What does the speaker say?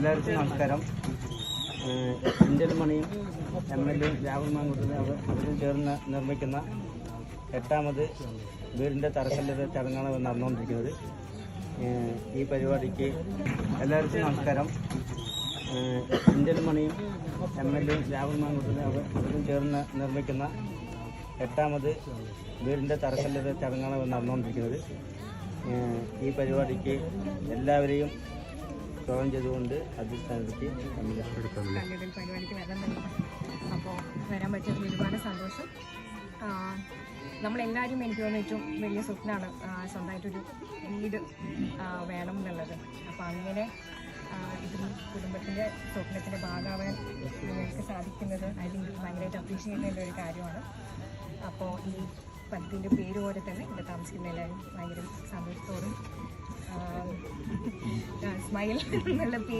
എല്ലാവർക്കും നമസ്കാരം. ഇന്ത്യൻ മണിയും എം എൽ എയും രാഹുൽ അവരും ചേർന്ന് നിർമ്മിക്കുന്ന എട്ടാമത് വീടിന്റെ തറക്കല്ലിട ചടങ്ങാണ് നടന്നുകൊണ്ടിരിക്കുന്നത്. ഈ പരിപാടിക്ക് എല്ലാവർക്കും നമസ്കാരം. ഇന്ത്യൻ മണിയും എം എൽ എയും രാഹുൽ അവരും ചേർന്ന് നിർമ്മിക്കുന്ന എട്ടാമത് വീടിന്റെ തറക്കല്ലിട ചടങ്ങാണ് നടന്നുകൊണ്ടിരിക്കുന്നത്. ഈ പരിപാടിക്ക് എല്ലാവരെയും സ്വാഗതം ചെയ്തുകൊണ്ട് അതിൽ കമ്മിറ്റി കല്ലിടൽ പരിപാടിക്ക് വരാൻ പറ്റും. അപ്പോൾ വരാൻ പറ്റിയതിൽ ഒരുപാട് സന്തോഷം. നമ്മളെല്ലാവരും എനിക്ക് തോന്നുന്ന ഏറ്റവും വലിയ സ്വപ്നമാണ് സ്വന്തമായിട്ടൊരു വീട് വേണം എന്നുള്ളത് അപ്പോൾ അങ്ങനെ ഇതും കുടുംബത്തിന്റെ സ്വപ്നത്തിന്റെ ഭാഗമാവാൻ നിങ്ങൾക്ക് സാധിക്കുന്നത് തിങ്ക് ഭയങ്കരമായിട്ട് അപ്രീഷിയേറ്റ് ചെയ്യേണ്ട ഒരു കാര്യമാണ്. അപ്പോൾ ഈ പദ്യത്തിന്റെ പേര് പോലെ തന്നെ ഇവിടെ താമസിക്കുന്ന എല്ലാവരും ഭയങ്കര സന്തോഷത്തോടും സ്മൈൽ എന്നുള്ള പേര്